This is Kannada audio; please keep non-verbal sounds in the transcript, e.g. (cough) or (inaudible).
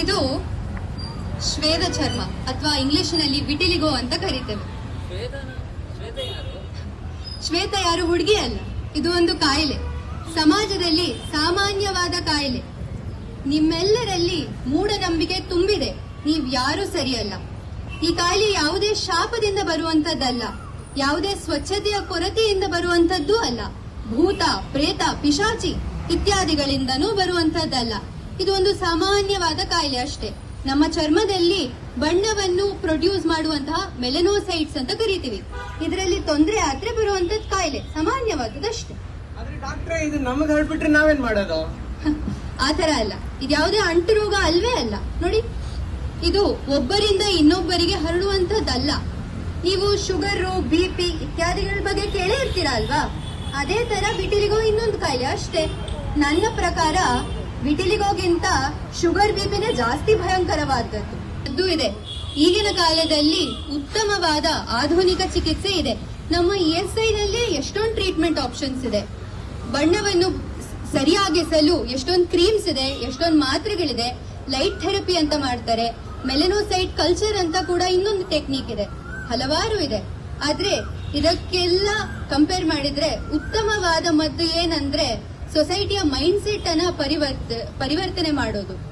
ಇದು ಶ್ವೇದ ಚರ್ಮ ಅಥವಾ ಇಂಗ್ಲಿಷ್ನಲ್ಲಿ ವಿಟಿಲಿಗೋ ಅಂತ ಕರೀತೇವೆ. ಶ್ವೇತ ಯಾರು? ಹುಡುಗಿ ಅಲ್ಲ. ಇದು ಒಂದು ಕಾಯಿಲೆ. ಸಮಾಜದಲ್ಲಿ ಸಾಮಾನ್ಯವಾದ ಕಾಯಿಲೆ. ನಿಮ್ಮೆಲ್ಲರಲ್ಲಿ ಮೂಢನಂಬಿಕೆ ತುಂಬಿದೆ. ನೀವ್ ಯಾರು ಸರಿಯಲ್ಲ. ಈ ಕಾಯಿಲೆ ಯಾವುದೇ ಶಾಪದಿಂದ ಬರುವಂತದ್ದಲ್ಲ ಯಾವುದೇ ಸ್ವಚ್ಛತೆಯ ಕೊರತೆಯಿಂದ ಬರುವಂತದ್ದು ಅಲ್ಲ. ಭೂತ, ಪ್ರೇತ, ಪಿಶಾಚಿ ಇತ್ಯಾದಿಗಳಿಂದನೂ ಬರುವಂತದ್ದಲ್ಲ ಇದು ಒಂದು ಸಾಮಾನ್ಯವಾದ ಕಾಯಿಲೆ ಅಷ್ಟೇ. ನಮ್ಮ ಚರ್ಮದಲ್ಲಿ ಬಣ್ಣವನ್ನು ಪ್ರೊಡ್ಯೂಸ್ ಮಾಡುವಂತಹ ಮೆಲನೋಸೈಟ್ಸ್ ಅಂತ ಕರಿತೀವಿ. ಇದರಲ್ಲಿ ತೊಂದರೆ ಆದ್ರೆ ಬರುವಂತದ್ ಕಾಯಿಲೆ ಸಾಮಾನ್ಯವಾದದಷ್ಟೇ ಡಾಕ್ಟ್ರೆ ಇದು ನಮಗೆ ಹೇಳ್ಬಿಟ್ರೆ ನಾವೇನ್ ಮಾಡೋದು? (laughs) ಆತರ ಅಲ್ಲ. ಇದು ಯಾವುದೇ ಅಂಟು ರೋಗ ಅಲ್ವೇ ಅಲ್ಲ. ನೋಡಿ ಇದು ಒಬ್ಬರಿಂದ ಇನ್ನೊಬ್ಬರಿಗೆ ಹರಡುವಂತದ್ದಲ್ಲ ನೀವು ಶುಗರ್ ಬಿ ಪಿ ಇತ್ಯಾದಿಗಳ ಬಗ್ಗೆ ಕೇಳೇ ಇರ್ತೀರಾ ಅಲ್ವಾ? ಅದೇ ತರ ಬಿಟಿಲಿಗೋ ಇನ್ನೊಂದು ಕಾಯಿಲೆ ಅಷ್ಟೇ. ನನ್ನ ಪ್ರಕಾರ ವಿಟಿಲಿಗೋಗಿಂತ ಶುಗರ್ ಬಿಪಿನೇ ಜಾಸ್ತಿ ಭಯಂಕರವಾದದ್ದು. ಅದು ಇದೆ. ಈಗಿನ ಕಾಲದಲ್ಲಿ ಉತ್ತಮವಾದ ಆಧುನಿಕ ಚಿಕಿತ್ಸೆ ಇದೆ. ನಮ್ಮ ಇ ಎಸ್ ಎಷ್ಟೊಂದು ಟ್ರೀಟ್ಮೆಂಟ್ ಆಪ್ಷನ್ಸ್ ಇದೆ. ಬಣ್ಣವನ್ನು ಸರಿಯಾಗಿಸಲು ಎಷ್ಟೊಂದು ಕ್ರೀಮ್ಸ್ ಇದೆ, ಎಷ್ಟೊಂದು ಮಾತ್ರೆಗಳಿದೆ, ಲೈಟ್ ಥೆರಪಿ ಅಂತ ಮಾಡ್ತಾರೆ, ಮೆಲೆನೋಸೈಟ್ ಕಲ್ಚರ್ ಅಂತ ಕೂಡ ಇನ್ನೊಂದು ಟೆಕ್ನಿಕ್ ಇದೆ. ಹಲವಾರು ಇದೆ. ಆದ್ರೆ ಇದಕ್ಕೆಲ್ಲ ಕಂಪೇರ್ ಮಾಡಿದ್ರೆ ಉತ್ತಮವಾದ ಮದ್ದು ಏನಂದ್ರೆ ಸೊಸೈಟಿಯ ಮೈಂಡ್ ಸೆಟ್ ಅನ್ನ ಪರಿವರ್ತ ಪರಿವರ್ತನೆ ಮಾಡೋದು.